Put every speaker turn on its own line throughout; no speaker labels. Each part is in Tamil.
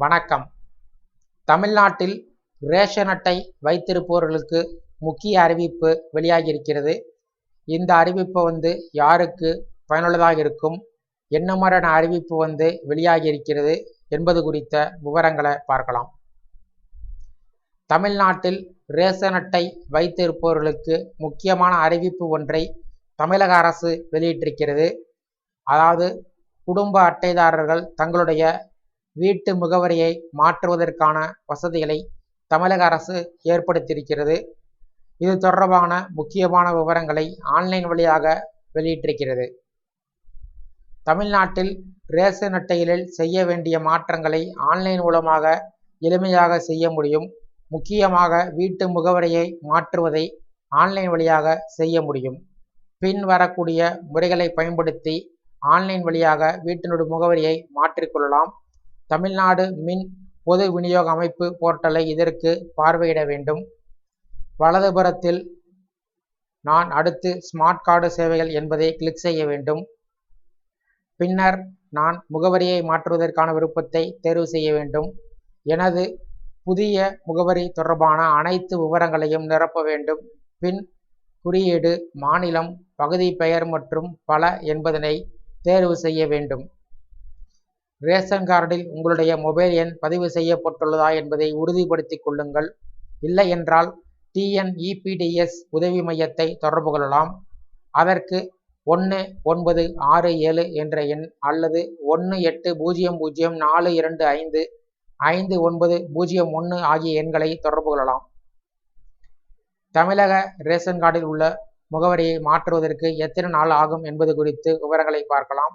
வணக்கம். தமிழ்நாட்டில் ரேஷன் அட்டை வைத்திருப்பவர்களுக்கு முக்கிய அறிவிப்பு வெளியாகியிருக்கிறது. இந்த அறிவிப்பு வந்து யாருக்கு பயனுள்ளதாக இருக்கும்? என்ன மாதிரியான அறிவிப்பு வந்து வெளியாகி இருக்கிறது என்பது குறித்த விவரங்களை பார்க்கலாம். தமிழ்நாட்டில் ரேஷன் அட்டை வைத்திருப்பவர்களுக்கு முக்கியமான அறிவிப்பு ஒன்றை தமிழக அரசு வெளியிட்டிருக்கிறது. அதாவது குடும்ப அட்டைதாரர்கள் தங்களுடைய வீட்டு முகவரியை மாற்றுவதற்கான வசதிகளை தமிழக அரசு ஏற்படுத்தியிருக்கிறது. இது தொடர்பான முக்கியமான விவரங்களை ஆன்லைன் வழியாக வெளியிட்டிருக்கிறது. தமிழ்நாட்டில் ரேஷன் அட்டைகளில் செய்ய வேண்டிய மாற்றங்களை ஆன்லைன் மூலமாக எளிமையாக செய்ய முடியும். முக்கியமாக வீட்டு முகவரியை மாற்றுவதை ஆன்லைன் வழியாக செய்ய முடியும். பின் வரக்கூடிய முறைகளை பயன்படுத்தி ஆன்லைன் வழியாக வீட்டினுடைய முகவரியை மாற்றிக்கொள்ளலாம். தமிழ்நாடு மின் பொது விநியோக அமைப்பு போர்ட்டலை இதற்கு பார்வையிட வேண்டும். வலதுபுறத்தில் நான் அடுத்து ஸ்மார்ட் கார்டு சேவைகள் என்பதை கிளிக் செய்ய வேண்டும். பின்னர் நான் முகவரியை மாற்றுவதற்கான விருப்பத்தை தேர்வு செய்ய வேண்டும். எனது புதிய முகவரி தொடர்பான அனைத்து விவரங்களையும் நிரப்ப வேண்டும். பின் குறியீடு மாநிலம் பகுதி பெயர் மற்றும் பல என்பதனை தேர்வு செய்ய வேண்டும். ரேஷன் கார்டில் உங்களுடைய மொபைல் எண் பதிவு செய்யப்பட்டுள்ளதா என்பதை உறுதிப்படுத்திக் கொள்ளுங்கள். இல்லை என்றால் டிஎன்இபிடிஎஸ் உதவி மையத்தை தொடர்பு கொள்ளலாம். அதற்கு ஒன்று ஒன்பது ஆறு ஏழு என்ற எண் அல்லது ஒன்று எட்டு பூஜ்ஜியம் பூஜ்ஜியம் நாலு இரண்டு ஐந்து ஐந்து ஒன்பது பூஜ்ஜியம் ஒன்று ஆகிய எண்களை தொடர்பு கொள்ளலாம். தமிழக ரேஷன் கார்டில் உள்ள முகவரியை மாற்றுவதற்கு எத்தனை நாள் ஆகும் என்பது குறித்து விவரங்களை பார்க்கலாம்.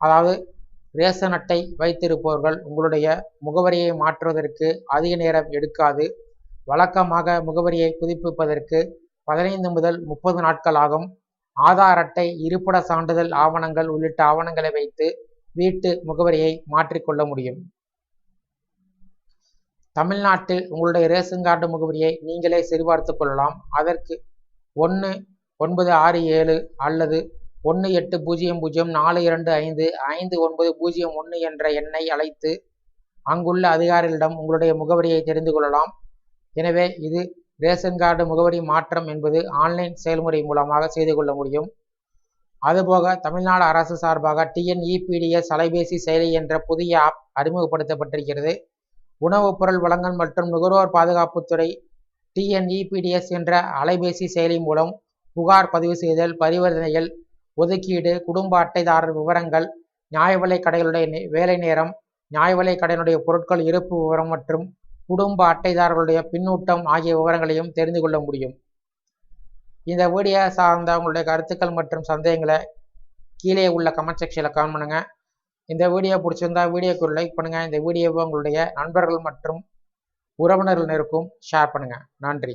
அதாவது ரேஷன் அட்டை வைத்திருப்பவர்கள் உங்களுடைய முகவரியை மாற்றுவதற்கு அதிக நேரம் எடுக்காது. வழக்கமாக முகவரியை புதுப்பிப்பதற்கு பதினைந்து முதல் முப்பது நாட்கள் ஆகும். ஆதார் அட்டை இருப்பிட சான்றிதழ் ஆவணங்கள் உள்ளிட்ட ஆவணங்களை வைத்து வீட்டு முகவரியை மாற்றிக்கொள்ள முடியும். தமிழ்நாட்டில் உங்களுடைய ரேஷன் கார்டு முகவரியை நீங்களே சரிபார்த்து கொள்ளலாம். அதற்கு ஒன்று ஒன்பது ஆறு ஏழு அல்லது ஒன்று எட்டு பூஜ்ஜியம் பூஜ்ஜியம் நாலு இரண்டு ஐந்து ஐந்து ஒன்பது பூஜ்ஜியம் ஒன்று என்ற எண்ணை அழைத்து அங்குள்ள அதிகாரிகளிடம் உங்களுடைய முகவரியை தெரிந்து கொள்ளலாம். எனவே இது ரேஷன் கார்டு முகவரி மாற்றம் என்பது ஆன்லைன் செயல்முறை மூலமாக செய்து கொள்ள முடியும். அதுபோக தமிழ்நாடு அரசு சார்பாக டிஎன்இபிடிஎஸ் அலைபேசி செயலி என்ற புதிய ஆப் அறிமுகப்படுத்தப்பட்டிருக்கிறது. உணவுப் பொருள் வழங்கல் மற்றும் நுகர்வோர் பாதுகாப்புத்துறை டிஎன்இபிடிஎஸ் என்ற அலைபேசி செயலி மூலம் புகார் பதிவு செய்தல் பரிவர்த்தனைகள் ஒதுக்கீடு குடும்ப அட்டைதாரர் விவரங்கள் நியாய விலைக் கடைகளுடைய வேலை நேரம் நியாய விலை கடையினுடைய பொருட்கள் இருப்பு விவரம் மற்றும் குடும்ப அட்டைதாரர்களுடைய பின்னூட்டம் ஆகிய விவரங்களையும் தெரிந்து கொள்ள முடியும். இந்த வீடியோ சார்ந்த உங்களுடைய கருத்துக்கள் மற்றும் சந்தேகங்களை கீழே உள்ள கமெண்ட் செக்ஷனில் கமெண்ட் பண்ணுங்கள் இந்த வீடியோ பிடிச்சிருந்தா வீடியோக்கு ஒரு லைக் பண்ணுங்கள் இந்த வீடியோவை உங்களுடைய நண்பர்கள் மற்றும் உறவினர்கள் இருக்கும் ஷேர் பண்ணுங்கள் நன்றி.